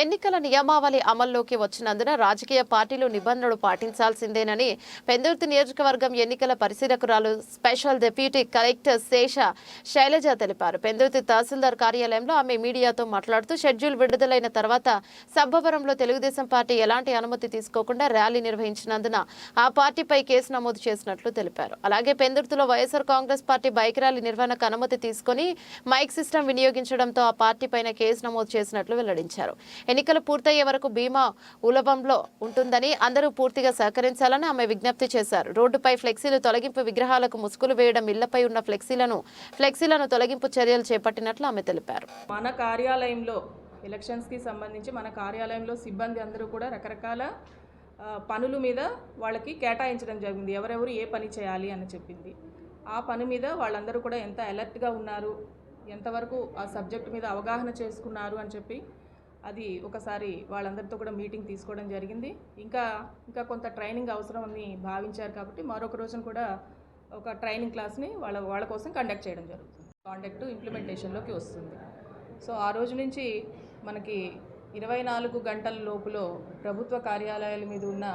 ఎన్నికల నియమావళి అమల్లోకి వచ్చినందున రాజకీయ పార్టీలు నిబంధనలు పాటించాల్సిందేనని పెందుర్తి నియోజకవర్గం ఎన్నికల పరిశీలకురాలు special deputy collector Sesha Sailaja తెలిపారు. పెందుర్తి తహసీల్దార్ కార్యాలయంలో ఆమె మీడియాతో మాట్లాడుతూ షెడ్యూల్ విడుదలైన తర్వాత సబ్బవరంలో తెలుగుదేశం పార్టీ ఎలాంటి అనుమతి తీసుకోకుండా ర్యాలీ నిర్వహించినందున ఆ పార్టీపై కేసు నమోదు చేసినట్లు తెలిపారు. అలాగే పెందుర్తిలో YSR Congress party bike rally నిర్వహణకు అనుమతి తీసుకొని మైక్ సిస్టమ్ వినియోగించడంతో ఆ పార్టీ పైన కేసు నమోదు చేసినట్లు వెల్లడించారు. ఎన్నికలు పూర్తయ్యే వరకు బీమా ఉలభంలో ఉంటుందని అందరూ పూర్తిగా సహకరించాలని ఆమె విజ్ఞప్తి చేశారు. రోడ్డుపై ఫ్లెక్సీలు తొలగింపు విగ్రహాలకు ముసుగులు వేయడం ఇళ్ళపై ఉన్న ఫ్లెక్సీలను ఫ్లెక్సీలను తొలగింపు చర్యలు చేపట్టినట్లు ఆమె తెలిపారు. మన కార్యాలయంలో ఎలక్షన్స్కి సంబంధించి మన కార్యాలయంలో సిబ్బంది అందరూ కూడా రకరకాల పనుల మీద వాళ్ళకి కేటాయించడం జరిగింది. ఎవరెవరు ఏ పని చేయాలి అని చెప్పింది. ఆ పని మీద వాళ్ళందరూ కూడా ఎంత అలర్ట్గా ఉన్నారు ఎంతవరకు ఆ సబ్జెక్ట్ మీద అవగాహన చేసుకున్నారు అని చెప్పి అది ఒకసారి వాళ్ళందరితో కూడా మీటింగ్ తీసుకోవడం జరిగింది. ఇంకా ఇంకా కొంత ట్రైనింగ్ అవసరం అని భావించారు కాబట్టి మరొక రోజున కూడా ఒక ట్రైనింగ్ క్లాస్ని వాళ్ళ వాళ్ళ కోసం కండక్ట్ చేయడం జరుగుతుంది. కాండక్ట్ ఇంప్లిమెంటేషన్లోకి వస్తుంది. సో ఆ రోజు నుంచి మనకి ఇరవై నాలుగు గంటల లోపులో ప్రభుత్వ కార్యాలయాల మీద ఉన్న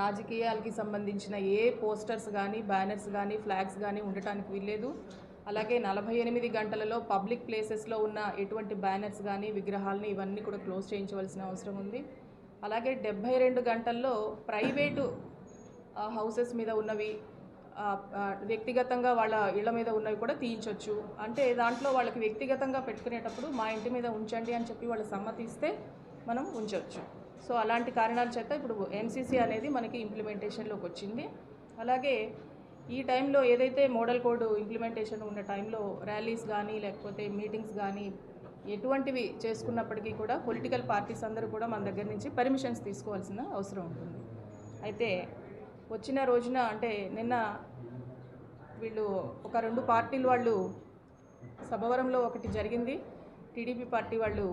రాజకీయాలకి సంబంధించిన ఏ పోస్టర్స్ కానీ బ్యానర్స్ కానీ ఫ్లాగ్స్ కానీ ఉండటానికి వీల్లేదు. అలాగే నలభై ఎనిమిది గంటలలో పబ్లిక్ ప్లేసెస్లో ఉన్న ఎటువంటి బ్యానర్స్ కానీ విగ్రహాలని ఇవన్నీ కూడా క్లోజ్ చేయించవలసిన అవసరం ఉంది. అలాగే డెబ్భై రెండు గంటల్లో ప్రైవేటు హౌసెస్ మీద ఉన్నవి వ్యక్తిగతంగా వాళ్ళ ఇళ్ళ మీద ఉన్నవి కూడా తీయించవచ్చు అంటే దాంట్లో వాళ్ళకి వ్యక్తిగతంగా పెట్టుకునేటప్పుడు మా ఇంటి మీద ఉంచండి అని చెప్పి వాళ్ళు సమ్మతిస్తే మనం ఉంచవచ్చు సో అలాంటి కారణాల చేత ఇప్పుడు ఎన్సీసీ అనేది మనకి ఇంప్లిమెంటేషన్లోకి వచ్చింది. అలాగే ఈ టైంలో ఏదైతే మోడల్ కోడ్ ఇంప్లిమెంటేషన్ ఉన్న టైంలో ర్యాలీస్ కానీ లేకపోతే మీటింగ్స్ కానీ ఎటువంటివి చేసుకున్నప్పటికీ కూడా పొలిటికల్ పార్టీస్ అందరూ కూడా మన దగ్గర నుంచి పర్మిషన్స్ తీసుకోవాల్సిన అవసరం ఉంటుంది. అయితే వచ్చిన రోజున అంటే నిన్న వీళ్ళు ఒక రెండు పార్టీలు వాళ్ళు సభవరంలో ఒకటి జరిగింది. టీడీపీ పార్టీ వాళ్ళు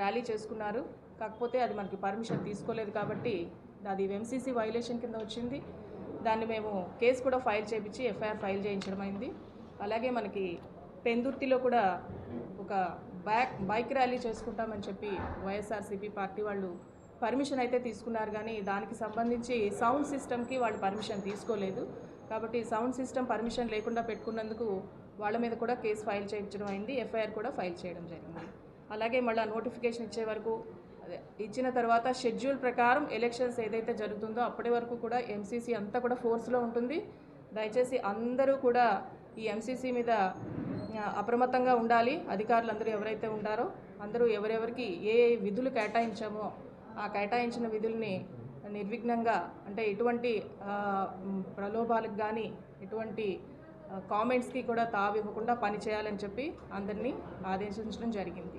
ర్యాలీ చేసుకున్నారు. కాకపోతే అది మనకి పర్మిషన్ తీసుకోలేదు కాబట్టి అది ఎంసీసీ వైలేషన్ కింద వచ్చింది. దాన్ని మేము కేసు కూడా ఫైల్ చేయించి ఎఫ్ఐఆర్ ఫైల్ చేయించడం అయింది. అలాగే మనకి పెందుర్తిలో కూడా ఒక బ్యాక్ బైక్ ర్యాలీ చేసుకుంటామని చెప్పి వైఎస్ఆర్సీపీ పార్టీ వాళ్ళు పర్మిషన్ అయితే తీసుకున్నారు. కానీ దానికి సంబంధించి సౌండ్ సిస్టమ్కి వాళ్ళు పర్మిషన్ తీసుకోలేదు. కాబట్టి సౌండ్ సిస్టమ్ పర్మిషన్ లేకుండా పెట్టుకున్నందుకు వాళ్ళ మీద కూడా కేసు ఫైల్ చేయించడం అయింది. ఎఫ్ఐఆర్ కూడా ఫైల్ చేయడం జరిగింది. అలాగే మళ్ళీ నోటిఫికేషన్ ఇచ్చే వరకు అదే ఇచ్చిన తర్వాత షెడ్యూల్ ప్రకారం ఎలక్షన్స్ ఏదైతే జరుగుతుందో అప్పటి వరకు కూడా ఎంసీసీ అంతా కూడా ఫోర్స్లో ఉంటుంది. దయచేసి అందరూ కూడా ఈ ఎంసీసీ మీద అప్రమత్తంగా ఉండాలి. అధికారులు అందరూ ఎవరైతే ఉండారో అందరూ ఎవరెవరికి ఏ విధులు కేటాయించామో ఆ కేటాయించిన విధుల్ని నిర్విఘ్నంగా అంటే ఎటువంటి ప్రలోభాలకు కానీ ఎటువంటి కామెంట్స్కి కూడా తావివ్వకుండా పని చేయాలని చెప్పి అందరినీ ఆదేశించడం జరిగింది.